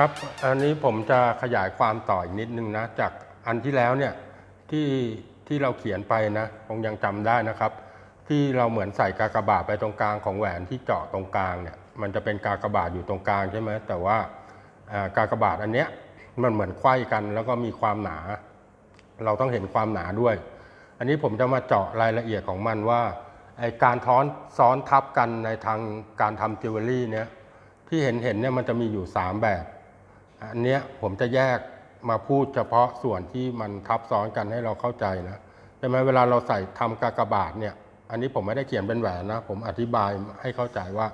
ครับ อันนี้ผมจะขยายความต่ออีกนิดนึงนะ จากอันที่แล้วเนี่ยที่ที่เราเขียนไปนะคงยังจำได้นะครับ ที่เราเหมือนใส่กากบาทไปตรงกลางของแหวนที่เจาะตรงกลางเนี่ยมันจะเป็นกากบาทอยู่ตรงกลางใช่ไหมแต่ว่าอ่ากากบาทอันเนี้ยมันเหมือนไขว้กันแล้วก็มีความหนา เราต้องเห็นความหนาด้วย อันนี้ผมจะมาเจาะรายละเอียดของมันว่าไอการท้อนซ้อนทับกันในทางการทำจิวเวลรี่เนี่ยที่เห็นเห็นเนี่ยมันจะมีอยู่ 3 แบบ อันเนี้ยผมจะแยกมาพูดเฉพาะส่วนที่มันทับซ้อนกันให้เราเข้าใจนะใช่ไหมเวลาเราใส่ทำกากบาทเนี่ย อันนี้ผมไม่ได้เขียนเป็นแหวนนะ ผมอธิบายให้เข้าใจว่า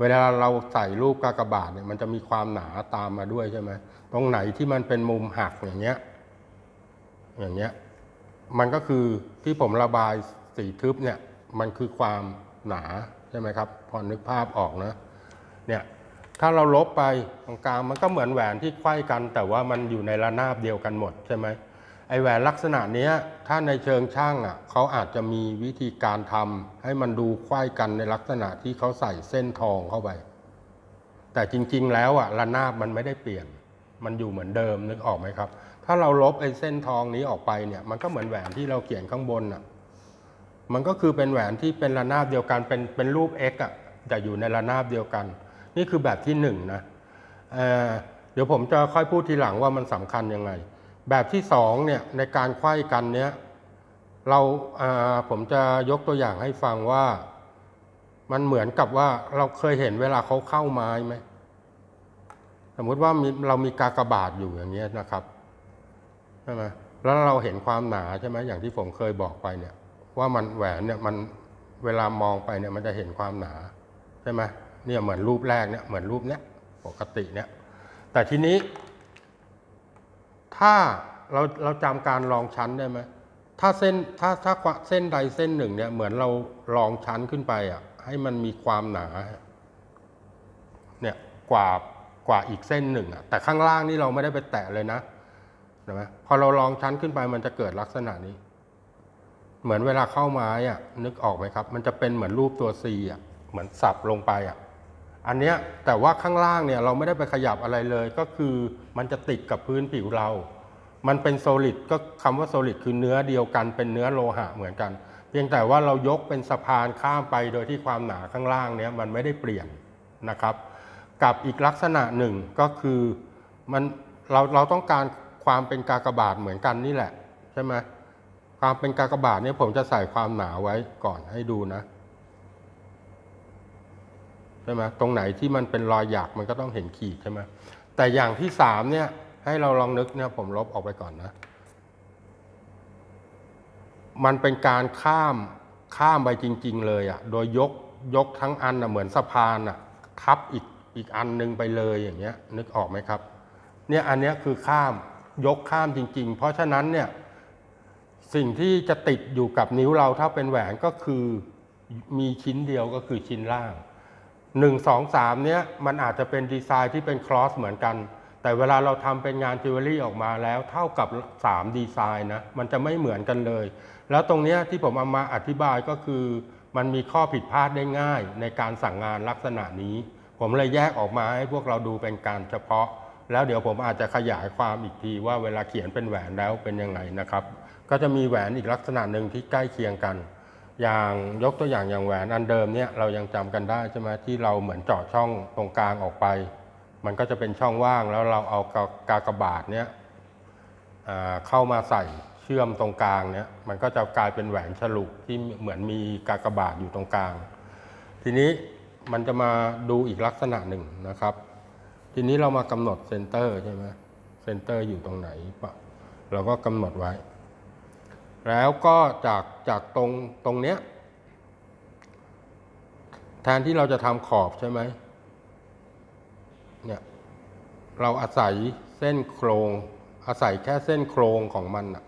เวลาเราใส่รูปกากบาทเนี่ยมันจะมีความหนาตามมาด้วยใช่ไหมตรงไหนที่มันเป็นมุมหักอย่างเงี้ย อย่างเงี้ย มันก็คือที่ผมระบายสีทึบเนี่ย มันคือความหนาใช่ไหมครับ พอนึกภาพออกนะ เนี่ย ถ้าเราลบไปตรงกลางมันก็เหมือนแหวนที่ไขว้กัน แต่ว่ามันอยู่ในระนาบเดียวกันหมดใช่ไหมไอแหวนลักษณะนี้ถ้าในเชิงช่างอะเขาอาจจะมีวิธีการทำให้มันดูไขว้กันในลักษณะที่เขาใส่เส้นทองเข้าไป แต่จริง ๆ แล้วอะระนาบมันไม่ได้เปลี่ยน มันอยู่เหมือนเดิมนึกออกไหมครับ ถ้าเราลบไอ้เส้นทองนี้ออกไปเนี่ย มันก็เหมือนแหวนที่เราเขียนข้างบนอะมันก็คือเป็นแหวนที่เป็นระนาบเดียวกันเป็นเป็นรูป x อะแต่อยู่ในระนาบเดียวกัน นี่คือแบบที่หนึ่งนะเเดี๋ยวผมจะค่อยพูดทีหลังว่ามันสำคัญยังไง แบบที่สองเนี่ยในการไขว้กันเนี้ยเราผมจะยกตัวอย่างให้ฟังว่ามันเหมือนกับว่าเราเคยเห็นเวลาเขาเข้าไม้ไหมสมมติว่ามีเรามีกากบาทอยู่อย่างเงี้ยนะครับใช่ไหมแล้วเราเห็นความหนาใช่ไหมอย่างที่ผมเคยบอกไปเนี่ย ว่ามันแหวนเนี่ยมันเวลามองไปเนี่ยมันจะเห็นความหนาใช่ไหม เนี่ยเหมือนรูปแรกเนี่ยเหมือนรูปเนี้ยปกติเนี่ยแต่ทีนี้ ถ้าเราเราจำการลองชั้นได้ไหมถ้าเส้นถ้าถ้าเส้นใดเส้นหนึ่งเนี่ยเหมือนเราลองชั้นขึ้นไปอะให้มันมีความหนาเนี่ยกว่ากว่าอีกเส้นหนึ่งอะแต่ข้างล่างนี่เราไม่ได้ไปแตะเลยนะเห็นไหมพอเราลองชั้นขึ้นไปมันจะเกิดลักษณะนี้ เหมือนเวลาเข้าไม้อะนึกออกไหมครับ มันจะเป็นเหมือนรูปตัว C อะเหมือนสับลงไปอะ อันเนี้ยแต่ว่าข้างล่างเนี่ยเราไม่ได้ไปขยับอะไรเลย ก็คือมันจะติดกับพื้นผิวเรา มันเป็นโซลิดก็คำว่าโซลิดคือเนื้อเดียวกัน เป็นเนื้อโลหะเหมือนกัน เพียงแต่ว่าเรายกเป็นสะพานข้ามไปโดยที่ความหนาข้างล่างเนี้ยมันไม่ได้เปลี่ยนนะครับ กับอีกลักษณะหนึ่งก็คือมันเราเราต้องการความเป็นกากบาทเหมือนกันนี่แหละใช่ไหมความเป็นกากบาทเนี่ยผมจะใส่ความหนาไว้ก่อนให้ดูนะ ใช่ไหมตรงไหนที่มันเป็นรอยหยักมันก็ต้องเห็นขีดใช่ไหมแต่อย่างที่สามเนี่ย ให้เราลองนึกเนี่ยผมลบออกไปก่อนนะ มันเป็นการข้ามข้ามไปจริง ๆ เลยอะ่ะ โดยยกยกทั้งอันอะเหมือนสะพานอะทับอีกอีกอันหนึงไปเลยอย่างเงี้ย นึกออกไหมครับ เนี่ยอันเนี้ยคือข้ามยกข้ามจริง ๆ เพราะฉะนั้นเนี่ยสิ่งที่จะติดอยู่กับนิ้วเราถ้าเป็นแหวนก็คือมีชิ้นเดียวก็คือชิ้นล่าง หนึ่งสองสามเนี้ยมันอาจจะเป็นดีไซน์ที่เป็นครอสเหมือนกัน แต่เวลาเราทำเป็นงานจิวเวลรี่ออกมาแล้วเท่ากับสามดีไซน์นะ มันจะไม่เหมือนกันเลย แล้วตรงเนี้ยที่ผมเอามาอธิบายก็คือ มันมีข้อผิดพลาดได้ง่าย ในการสั่งงานลักษณะนี้ ผมเลยแยกออกมาให้พวกเราดูเป็นการเฉพาะ แล้วเดี๋ยวผมอาจจะขยายความอีกทีว่าเวลาเขียนเป็นแหวนแล้วเป็นยังไงนะครับ ก็จะมีแหวนอีกลักษณะหนึ่งที่ใกล้เคียงกัน อย่างยกตัวอย่างอย่างแหวนอันเดิมเนี่ยเรายังจำกันได้ใช่ไหมที่เราเหมือนเจาะช่องตรงกลางออกไป มันก็จะเป็นช่องว่างแล้วเราเอากากากบาทเนี่ยเข้ามาใส่เชื่อมตรงกลางเนี่ยมันก็จะกลายเป็นแหวนฉลุที่เหมือนมีกากบาทอยู่ตรงกลาง ทีนี้มันจะมาดูอีกลักษณะหนึ่งนะครับ ทีนี้เรามากำหนดเซนเตอร์ใช่ไหมเซนเตอร์อยู่ตรงไหนปะเราก็กำหนดไว้ แล้วก็จากจากตรงตรงเนี้ย แทนที่เราจะทำขอบใช่ไหมเนี่ยเราอาศัยเส้นโครง อาศัยแค่เส้นโครงของมันอะ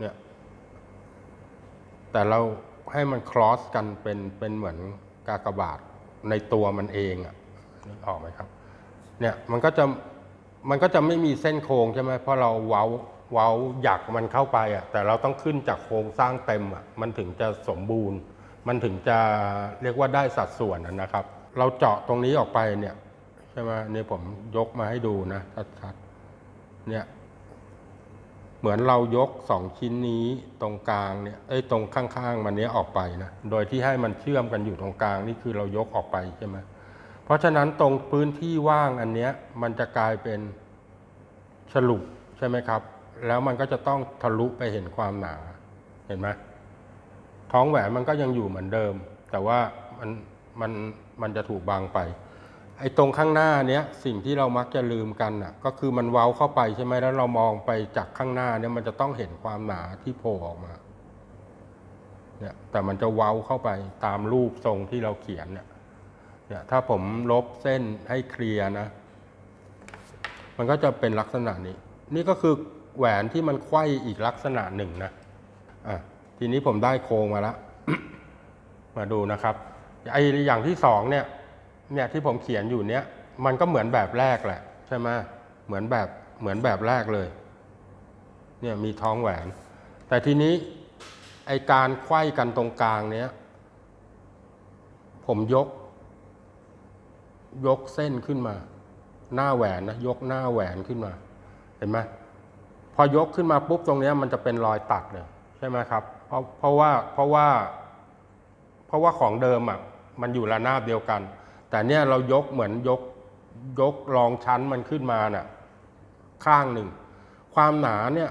เนี่ยแต่เราให้มันครอสกันเป็นเป็นเหมือนกากบาทในตัวมันเองอะนึกออกไหมครับ เนี่ยมันก็จะมันก็จะไม่มีเส้นโครงใช่ไหมเพราะเราเว้า เว้าหยักมันเข้าไปอะแต่เราต้องขึ้นจากโครงสร้างเต็มอะมันถึงจะสมบูรณ์ มันถึงจะเรียกว่าได้สัดส่วนนะครับ เราเจาะตรงนี้ออกไปเนี่ยใช่ไหมช่ไหมเนี่ยผมยกมาให้ดูนะชัดๆเนี่ยเหมือนเรายกสองชิ้นนี้ตรงกลางเนี่ยเอ้ยตรงข้างๆมันเนี้ยออกไปนะโดยที่ให้มันเชื่อมกันอยู่ตรงกลางนี่คือเรายกออกไปใช่ไหมเพราะฉะนั้นตรงพื้นที่ว่างอันเนี้ยมันจะกลายเป็นฉลุใช่ไหมครับ แล้วมันก็จะต้องทะลุไปเห็นความหนา เห็นไหมท้องแหวนมันก็ยังอยู่เหมือนเดิม แต่ว่ามันมันมันจะถูกบางไป ไอ้ตรงข้างหน้าเนี้ยสิ่งที่เรามักจะลืมกันน่ะ ก็คือมันเว้าเข้าไปใช่ไหมแล้วเรามองไปจากข้างหน้าเนี่ยมันจะต้องเห็นความหนาที่โผล่ออกมาเนี่ยแต่มันจะเว้าเข้าไปตามรูปทรงที่เราเขียนเนี่ยเนี่ยถ้าผมลบเส้นให้เคลียร์นะ มันก็จะเป็นลักษณะนี้ นี่ก็คือ แหวนที่มันไขว้อีกลักษณะหนึ่งนะอะทีนี้ผมได้โครงมาแล้วมาดูนะครับไออย่างที่สองเนี่ยเนี่ยที่ผมเขียนอยู่เนี้ยมันก็เหมือนแบบแรกแหละใช่ไหมเหมือนแบบเหมือนแบบแรกเลย เนี่ยมีท้องแหวน แต่ทีนี้ไอการไขว้กันตรงกลางเนี้ย ผมยก ยกเส้นขึ้นมา หน้าแหวนนะยกหน้าแหวนขึ้นมา เห็นไหม พอยกขึ้นมาปุ๊บตรงนี้มันจะเป็นรอยตัดเลยใช่ไหมครับ เพราะเพราะว่าเพราะว่า เพราะว่าของเดิมอะมันอยู่ระนาบเดียวกัน แต่เนี่ยเรายกเหมือนยกยกรองชั้นมันขึ้นมาน่ะข้างหนึ่ง ความหนาเนี่ย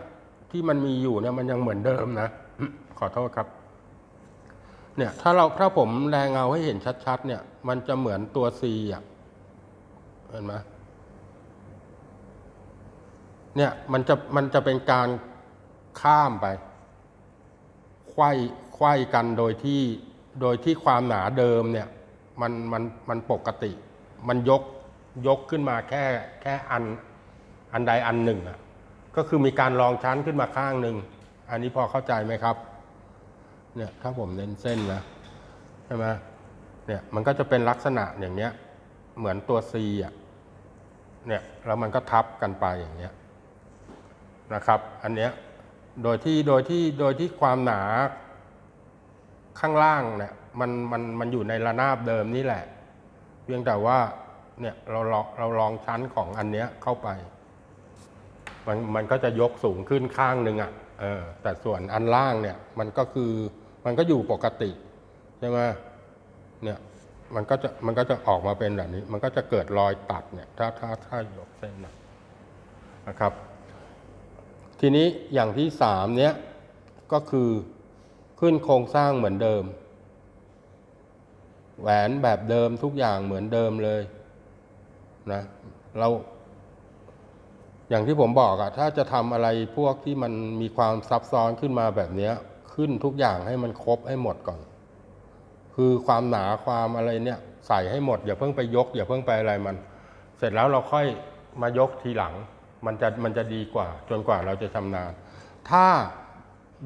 ที่มันมีอยู่เนี่ยมันยังเหมือนเดิมนะ ขอโทษครับ เนี่ยถ้าเราถ้าผมแรงเงาให้เห็นชัดๆเนี่ย มันจะเหมือนตัว C อะเห็นไหม เนี่ยมันจะมันจะเป็นการข้ามไปไขว้ไขว้กันโดยที่โดยที่ความหนาเดิมเนี่ยมันมันมันปกติ มันยกยกขึ้นมาแค่แค่อันอันใดอันหนึ่งอะก็คือมีการรองชั้นขึ้นมาข้างหนึ่งอันนี้พอเข้าใจไหมครับเนี่ยถ้าผมเน้นเส้นนะใช่ไหมเนี่ยมันก็จะเป็นลักษณะอย่างเนี้ยเหมือนตัว C อะเนี่ยแล้วมันก็ทับกันไปอย่างเงี้ย นะครับ อันเนี้ยโดยที่โดยที่โดยที่ความหนาข้างล่างเนี่ยมันมันมันอยู่ในระนาบเดิมนี่แหละ เพียงแต่ว่าเนี่ยเราลองเราลองชั้นของอันเนี้ยเข้าไป มันมันก็จะยกสูงขึ้นข้างหนึ่งอะ่ะเออแต่ส่วนอันล่างเนี่ยมันก็คือมันก็อยู่ปกติใช่ไหมเนี่ยมันก็จะมันก็จะออกมาเป็นแบบนี้ มันก็จะเกิดรอยตัดเนี่ยถ้าถ้าถ้ายกเส้นนะนะครับ ทีนี้อย่างที่สามเนี้ยก็คือขึ้นโครงสร้างเหมือนเดิม แหวนแบบเดิมทุกอย่างเหมือนเดิมเลยนะเราอย่างที่ผมบอกอะถ้าจะทำอะไรพวกที่มันมีความซับซ้อนขึ้นมาแบบนี้ขึ้นทุกอย่างให้มันครบให้หมดก่อน คือความหนาความอะไรเนี่ยใส่ให้หมด อย่าเพิ่งไปยก อย่าเพิ่งไปอะไรมัน เสร็จแล้วเราค่อยมายกทีหลัง มันจะมันจะดีกว่า จนกว่าเราจะชำนาญ ถ้า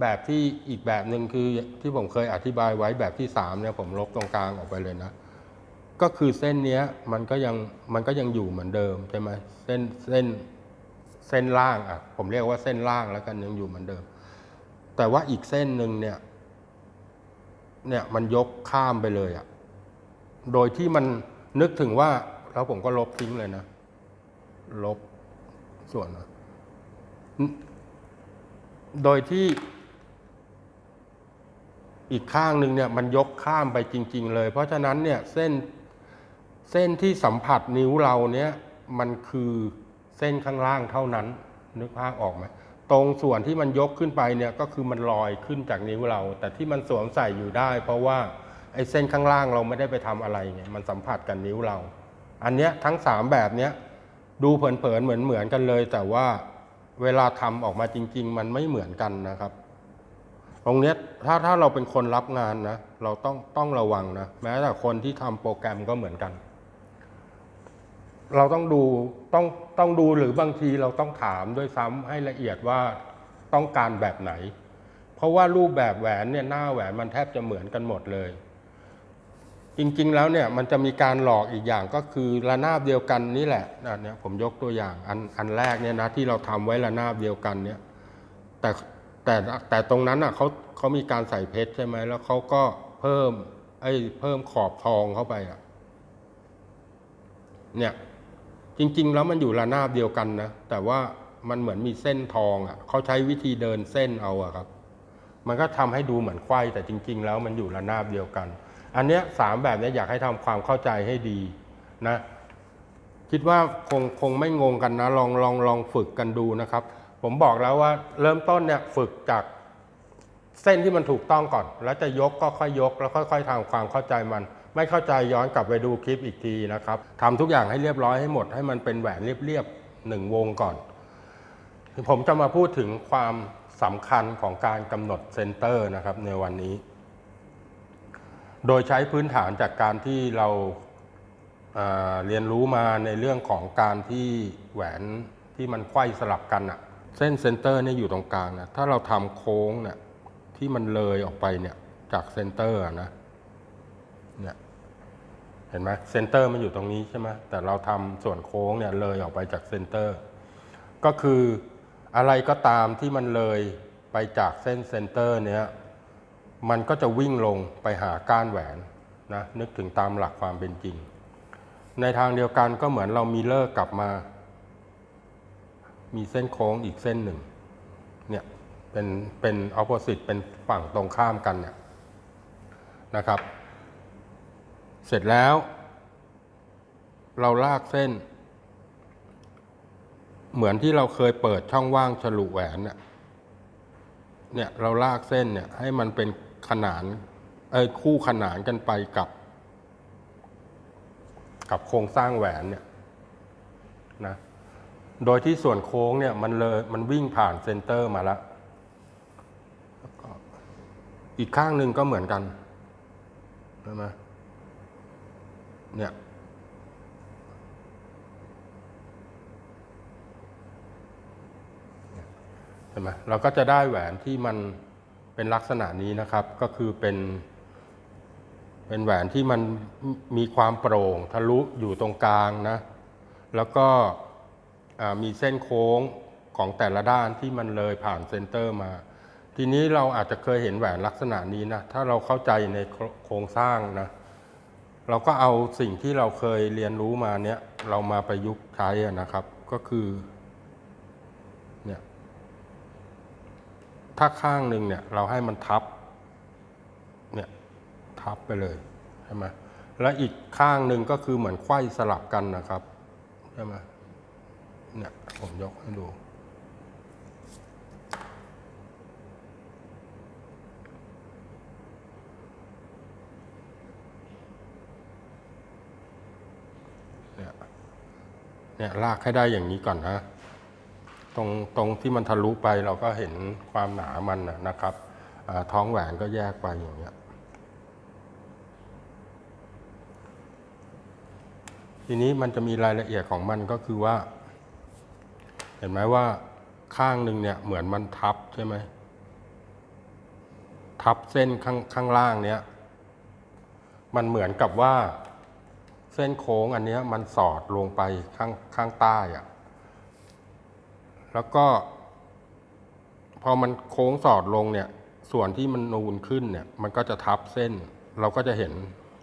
แบบที่อีกแบบหนึ่งคือที่ผมเคยอธิบายไว้แบบที่สามเนี่ยผมลบตรงกลางออกไปเลยนะ ก็คือเส้นเนี้ยมันก็ยังมันก็ยังอยู่เหมือนเดิมใช่ไหมเส้นเส้นเส้นล่างอะผมเรียกว่าเส้นล่างแล้วกันยังอยู่เหมือนเดิม แต่ว่าอีกเส้นหนึ่งเนี่ยเนี่ยมันยกข้ามไปเลยอะโดยที่มันนึกถึงว่าแล้วผมก็ลบทิ้งเลยนะ ลบ ส่วนนะโดยที่อีกข้างหนึ่งเนี่ยมันยกข้ามไปจริง ๆ เลย เพราะฉะนั้นเนี่ยเส้นเส้นที่สัมผัสนิ้วเราเนี่ยมันคือเส้นข้างล่างเท่านั้น นึกภาพออกไหมตรงส่วนที่มันยกขึ้นไปเนี่ยก็คือมันลอยขึ้นจากนิ้วเรา แต่ที่มันสวมใส่อยู่ได้ เพราะว่าไอ้เส้นข้างล่างเราไม่ได้ไปทำอะไรไงมันสัมผัสกับนิ้วเรา อันเนี้ยทั้งสามแบบเนี้ย ดูเผินๆเหมือนเหมือนกันเลย แต่ว่าเวลาทำออกมาจริง ๆ มันไม่เหมือนกันนะครับ ตรงนี้ถ้าถ้าเราเป็นคนรับงานนะ เราต้องต้องระวังนะ แม้แต่คนที่ทำโปรแกรมก็เหมือนกัน เราต้องดูต้องต้องดูหรือบางทีเราต้องถามด้วยซ้ำให้ละเอียดว่าต้องการแบบไหน เพราะว่ารูปแบบแหวนเนี่ยหน้าแหวนมันแทบจะเหมือนกันหมดเลย จริงๆแล้วเนี่ยมันจะมีการหลอกอีกอย่างก็คือระนาบเดียวกันนี่แหละนะเนี่ยผมยกตัวอย่างอันอันแรกเนี่ยนะที่เราทำไว้ระนาบเดียวกันเนี่ยแต่แต่แต่ตรงนั้นอะเขาเขามีการใส่เพชรใช่ไหมแล้วเขาก็เพิ่มไอ้เพิ่มขอบทองเข้าไปอะเนี่ยจริง ๆ แล้วมันอยู่ระนาบเดียวกันนะแต่ว่ามันเหมือนมีเส้นทองอะเขาใช้วิธีเดินเส้นเอาอะครับ มันก็ทำให้ดูเหมือนไขว้แต่จริง ๆ แล้วมันอยู่ระนาบเดียวกัน อันเนี้ยสามแบบเนี้ยอยากให้ทำความเข้าใจให้ดีนะ คิดว่าคงคงไม่งงกันนะ ลองลองลองฝึกกันดูนะครับ ผมบอกแล้วว่าเริ่มต้นเนี่ยฝึกจากเส้นที่มันถูกต้องก่อน แล้วจะยกก็ค่อยยก แล้วค่อยๆทำความเข้าใจมัน ไม่เข้าใจย้อนกลับไปดูคลิปอีกทีนะครับทำทุกอย่างให้เรียบร้อยให้หมด ให้มันเป็นแหวนเรียบๆหนึ่งวงก่อนผมจะมาพูดถึงความสำคัญของการกำหนดเซนเตอร์นะครับในวันนี้ โดยใช้พื้นฐานจากการที่เราอ่าเรียนรู้มาในเรื่องของการที่แหวนที่มันไขว้สลับกันอะเส้นเซนเตอร์เนี่ยอยู่ตรงกลางนะถ้าเราทำโค้งเนี่ยที่มันเลยออกไปเนี่ยจากเซนเตอร์นะเนี่ยเห็นไหมเซนเตอร์มันอยู่ตรงนี้ใช่ไหมแต่เราทำส่วนโค้งเนี่ยเลยออกไปจากเซนเตอร์ ก็คืออะไรก็ตามที่มันเลยไปจากเส้นเซนเตอร์เนี้ย มันก็จะวิ่งลงไปหาก้านแหวนนะนึกถึงตามหลักความเป็นจริง ในทางเดียวกันก็เหมือนเรามีเลิกกลับมา มีเส้นโค้งอีกเส้นหนึ่งเนี่ยเป็นเป็นออ p o s i t e เป็นฝั่งตรงข้ามกันเนี่ยนะครับ เสร็จแล้ว เราลากเส้น เหมือนที่เราเคยเปิดช่องว่างฉลุแหวนเนี่ยเนี่ยเราลากเส้นเนี่ยให้มันเป็น ขนานเอ้คู่ขนานกันไปกับ กับโครงสร้างแหวนเนี่ยนะโดยที่ส่วนโค้งเนี่ยมันเลยมันวิ่งผ่านเซนเตอร์มาแล้ว อีกข้างหนึ่งก็เหมือนกันใช่ไหมเนี่ยใช่ไหมเราก็จะได้แหวนที่มัน เป็นลักษณะนี้นะครับก็คือเป็นเป็นแหวนที่มันมีความโปร่งทะลุอยู่ตรงกลางนะ แล้วก็มีเส้นโค้งของแต่ละด้านที่มันเลยผ่านเซนเตอร์มา ทีนี้เราอาจจะเคยเห็นแหวนลักษณะนี้นะ ถ้าเราเข้าใจในโครงสร้างนะ เราก็เอาสิ่งที่เราเคยเรียนรู้มาเนี้ยเรามาประยุกต์ใช้นะครับ ก็คือเนี่ย ถ้าข้างหนึ่งเนี่ย เราให้มันทับ เนี่ย ทับไปเลยใช่ไหมแล้วอีกข้างหนึ่งก็คือเหมือนไขว้สลับกันนะครับใช่ไหมเนี่ยผมยกให้ดู เนี่ยเนี่ยลากให้ได้อย่างนี้ก่อนนะ ตรงตรงที่มันทะลุไปเราก็เห็นความหนามันนะครับท้องแหวนก็แยกไปอย่างเงี้ยทีนี้มันจะมีรายละเอียดของมันก็คือว่า เห็นไหมว่าข้างหนึ่งเนี่ยเหมือนมันทับใช่ไหมทับเส้นข้างข้างล่างเนี้ยมันเหมือนกับว่า เส้นโค้งอันเนี้ยมันสอดลงไปข้างข้างใต้อะ แล้วก็ พอมันโค้งสอดลงเนี่ย ส่วนที่มันนูนขึ้นเนี่ย มันก็จะทับเส้น เราก็จะเห็น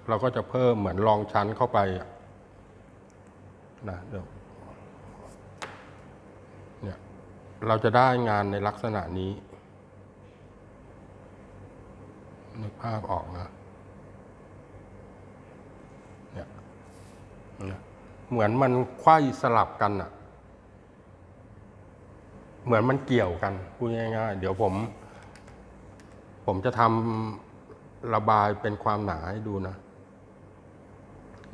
เราก็จะเพิ่มเหมือนรองชั้นเข้าไปนะเดี๋ยวเนี่ยเราจะได้งานในลักษณะนี้นึกภาพออกนะเนี่ยเหมือนมันไขว้สลับกันอะ เหมือนมันเกี่ยวกันพูดง่ายๆ เดี๋ยวผม ผมจะทำระบายเป็นความหนาให้ดูนะ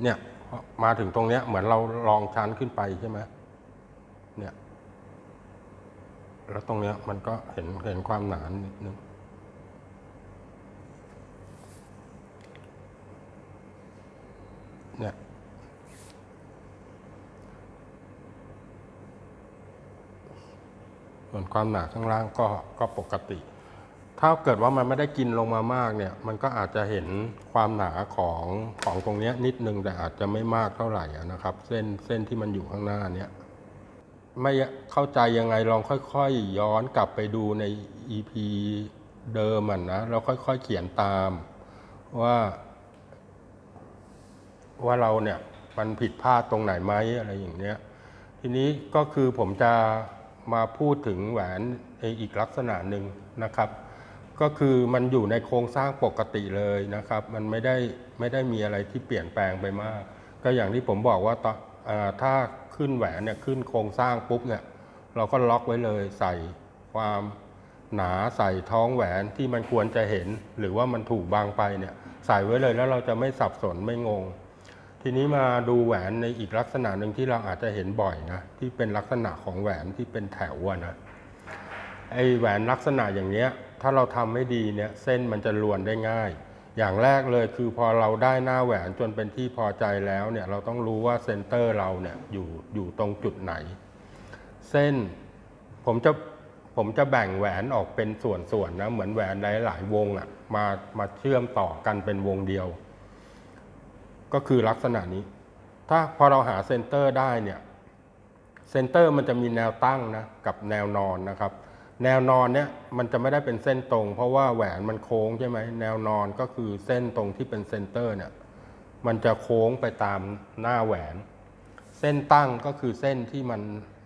เนี่ยมาถึงตรงเนี้ย เหมือนเราลองชั้นขึ้นไปใช่ไหมเนี่ย แล้วตรงเนี้ยมันก็เห็นเห็นความหนานิดนึง ส่วนความหนาข้างล่างก็ก็ปกติ ถ้าเกิดว่ามันไม่ได้กินลงมามากเนี่ย มันก็อาจจะเห็นความหนาของของตรงนี้นิดนึงแต่อาจจะไม่มากเท่าไหร่นะครับ เส้นเส้นที่มันอยู่ข้างหน้าเนี้ยไม่เข้าใจยังไงลองค่อยๆ ย้อนกลับไปดูใน EP เดิมอะนะเราค่อยๆ เขียนตามว่า ว่าเราเนี่ยมันผิดพลาดตรงไหนไหมอะไรอย่างเนี้ย ทีนี้ก็คือผมจะ มาพูดถึงแหวนอีกลักษณะหนึ่งนะครับ ก็คือมันอยู่ในโครงสร้างปกติเลยนะครับ มันไม่ได้ไม่ได้มีอะไรที่เปลี่ยนแปลงไปมาก ก็อย่างที่ผมบอกว่าต่อถ้าขึ้นแหวนเนี่ยขึ้นโครงสร้างปุ๊บเนี่ยเราก็ล็อกไว้เลยใส่ความหนาใส่ท้องแหวนที่มันควรจะเห็น หรือว่ามันถูกบางไปเนี่ยใส่ไว้เลยแล้วเราจะไม่สับสนไม่งง ทีนี้มาดูแหวนในอีกลักษณะหนึ่งที่เราอาจจะเห็นบ่อยนะ ที่เป็นลักษณะของแหวนที่เป็นแถวนะไอแหวนลักษณะอย่างเนี้ย ถ้าเราทำไม่ดีเนี่ยเส้นมันจะลวนได้ง่าย อย่างแรกเลยคือพอเราได้หน้าแหวนจนเป็นที่พอใจแล้วเนี่ยเราต้องรู้ว่าเซนเตอร์เราเนี่ยอยู่อยู่ตรงจุดไหน เส้นผมจะผมจะแบ่งแหวนออกเป็นส่วนๆนะเหมือนแหวนหลายๆวงอะ่ะมามาเชื่อมต่อกันเป็นวงเดียว ก็คือลักษณะนี้ ถ้าพอเราหาเซนเตอร์ได้เนี่ยเซนเตอร์มันจะมีแนวตั้งนะกับแนวนอนนะครับ แนวนอนเนี่ยมันจะไม่ได้เป็นเส้นตรง เพราะว่าแหวนมันโค้งใช่ไหมแนวนอนก็คือเส้นตรงที่เป็นเซนเตอร์เนี่ยมันจะโค้งไปตามหน้าแหวน เส้นตั้งก็คือเส้นที่มัน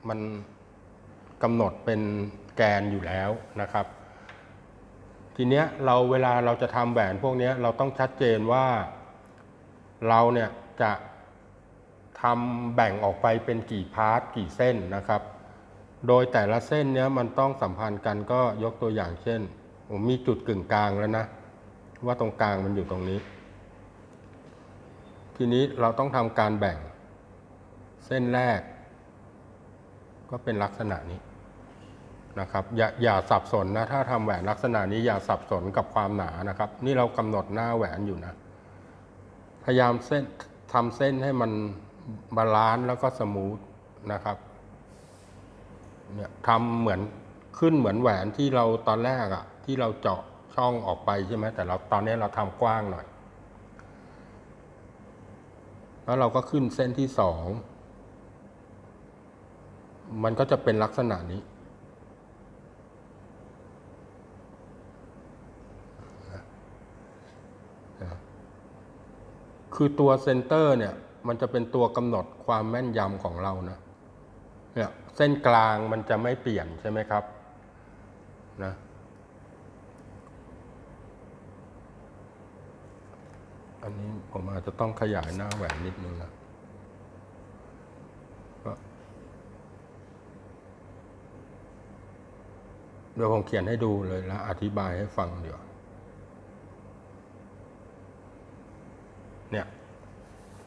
มันกำหนดเป็นแกนอยู่แล้วนะครับ ทีเนี้ยเราเวลาเราจะทำแหวนพวกนี้เราต้องชัดเจนว่า เราเนี่ยจะทำแบ่งออกไปเป็นกี่พาร์ทกี่เส้นนะครับ โดยแต่ละเส้นเนี้ยมันต้องสัมพันธ์กันก็ยกตัวอย่างเช่น ผมมีจุดกึ่งกลางแล้วนะ ว่าตรงกลางมันอยู่ตรงนี้ ทีนี้เราต้องทำการแบ่ง เส้นแรก ก็เป็นลักษณะนี้นะครับอย่าอย่าสับสนนะ ถ้าทำแหวนลักษณะนี้อย่าสับสนกับความหนานะครับ นี่เรากำหนดหน้าแหวนอยู่นะ ยายามเส้นทำเส้นให้มันบาลานซ์แล้วก็สมูทนะครับเนี่ยทำเหมือนขึ้นเหมือนแหวนที่เราตอนแรกอะที่เราเจาะช่องออกไปใช่ไหมแต่เราตอนนี้เราทำกว้างหน่อย แล้วเราก็ขึ้นเส้นที่สอง มันก็จะเป็นลักษณะนี้ คือตัวเซนเตอร์เนี่ยมันจะเป็นตัวกำหนดความแม่นยำของเรานะเนี่ยเส้นกลางมันจะไม่เปลี่ยนใช่ไหมครับนะอันนี้ผมอาจจะต้องขยายหน้าแหวนนิดนึงนะเดี๋ยวผมเขียนให้ดูเลยแล้วอธิบายให้ฟังเดี๋ยวาเนี่ย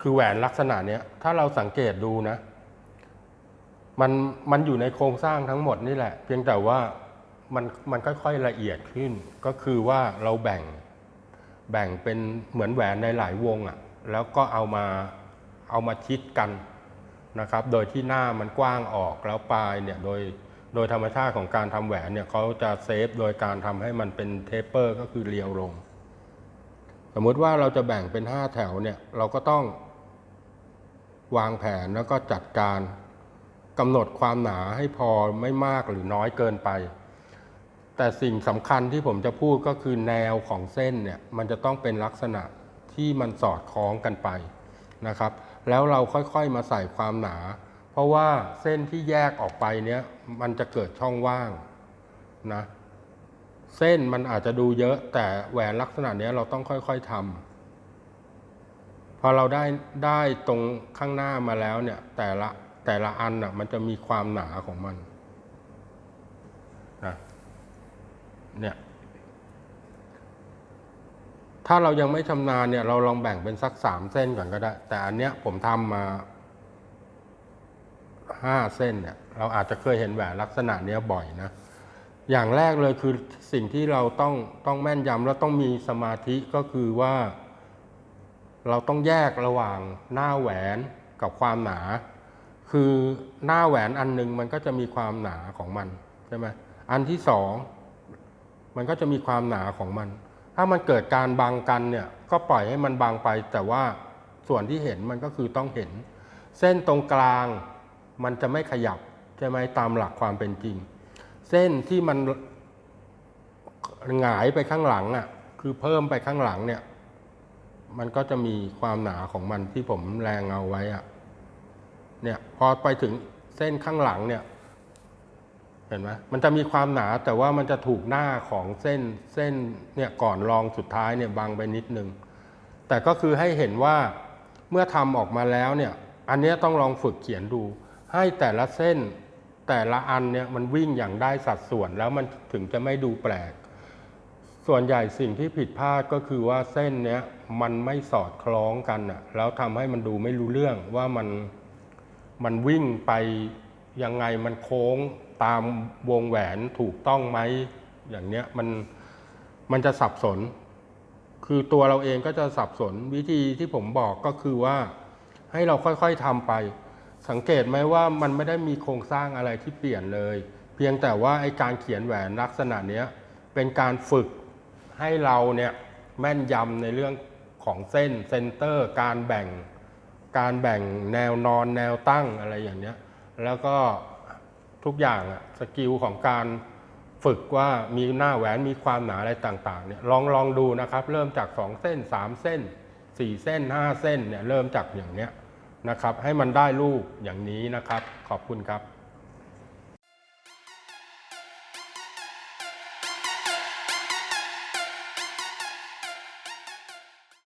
คือแหวนลักษณะเนี้ยถ้าเราสังเกตดูนะ มันมันอยู่ในโครงสร้างทั้งหมดนี่แหละ เพียงแต่ว่ามันมันค่อยๆละเอียดขึ้น ก็คือว่าเราแบ่งแบ่งเป็นเหมือนแหวนในหลายวงอะ่ะ แล้วก็เอามาเอามาชิดกันนะครับ โดยที่หน้ามันกว้างออกแล้วปลายเนี่ยโดยโดยธรรมชาติของการทำแหวนเนี่ยเขาจะเซฟโดยการทำให้มันเป็นเทปเปอร์ก็คือเรียวลง สมมุติว่าเราจะแบ่งเป็น 5 แถวเนี่ยเราก็ต้อง วางแผนแล้วก็จัดการกำหนดความหนาให้พอไม่มากหรือน้อยเกินไป แต่สิ่งสำคัญที่ผมจะพูดก็คือแนวของเส้นเนี่ยมันจะต้องเป็นลักษณะที่มันสอดคล้องกันไปนะครับ แล้วเราค่อยๆมาใส่ความหนา เพราะว่าเส้นที่แยกออกไปเนี้ยมันจะเกิดช่องว่างนะเส้นมันอาจจะดูเยอะแต่แหวนลักษณะนี้เราต้องค่อยๆทำ พอเราได้ได้ตรงข้างหน้ามาแล้วเนี่ยแต่ละแต่ละอันน่ะมันจะมีความหนาของมันนะเนี่ยถ้าเรายังไม่ชำนาญเนี่ยเราลองแบ่งเป็นสักสามเส้นก่อนก็ได้ แต่อันเนี้ยผมทำมาห้าเส้นเนี่ยเราอาจจะเคยเห็นแหวนลักษณะเนี้ยบ่อยนะ อย่างแรกเลยคือสิ่งที่เราต้องต้องแม่นยำแล้วต้องมีสมาธิก็คือว่า เราต้องแยกระหว่างหน้าแหวนกับความหนา คือหน้าแหวนอันหนึงมันก็จะมีความหนาของมันใช่ไหมอันที่สองมันก็จะมีความหนาของมัน ถ้ามันเกิดการบังกันเนี่ยก็ปล่อยให้มันบางไป แต่ว่าส่วนที่เห็นมันก็คือต้องเห็น เส้นตรงกลางมันจะไม่ขยับใช่ไหมตามหลักความเป็นจริง เส้นที่มันหงายไปข้างหลังอะคือเพิ่มไปข้างหลังเนี่ย มันก็จะมีความหนาของมันที่ผมแรงเอาไว้อะเนี่ยพอไปถึงเส้นข้างหลังเนี่ย เห็นไหมมันจะมีความหนาแต่ว่ามันจะถูกหน้าของเส้นเส้นเนี่ยก่อนรองสุดท้ายเนี่ยบางไปนิดนึง แต่ก็คือให้เห็นว่าเมื่อทำออกมาแล้วเนี่ย อันนี้ต้องลองฝึกเขียนดู ให้แต่ละเส้นแต่ละอันเนี่ยมันวิ่งอย่างได้สัดส่วนแล้วมันถึงจะไม่ดูแปลก ส่วนใหญ่สิ่งที่ผิดพลาดก็คือว่าเส้นเนี้ยมันไม่สอดคล้องกันอะแล้วทำให้มันดูไม่รู้เรื่องว่ามันมันวิ่งไปยังไงมันโค้งตามวงแหวนถูกต้องไหมอย่างเนี้ยมันมันจะสับสน คือตัวเราเองก็จะสับสนวิธีที่ผมบอกก็คือว่า ให้เราค่อยๆทำไป สังเกตไหมว่ามันไม่ได้มีโครงสร้างอะไรที่เปลี่ยนเลย เพียงแต่ว่าไอการเขียนแหวนลักษณะเนี้ยเป็นการฝึก ให้เราเนี่ยแม่นยำในเรื่องของเส้นเซนเตอร์การแบ่งการแบ่งแนวนอนแนวตั้งอะไรอย่างเนี้ยแล้วก็ทุกอย่างอะสกิลของการฝึกว่ามีหน้าแหวนมีความหนาอะไรต่างๆเนี่ยลองลองดูนะครับ เริ่มจาก 2 เส้น 3 เส้น 4 เส้น 5 เส้นเนี่ยเริ่มจากอย่างเนี้ยนะครับ ให้มันได้รูปอย่างนี้นะครับ ขอบคุณครับ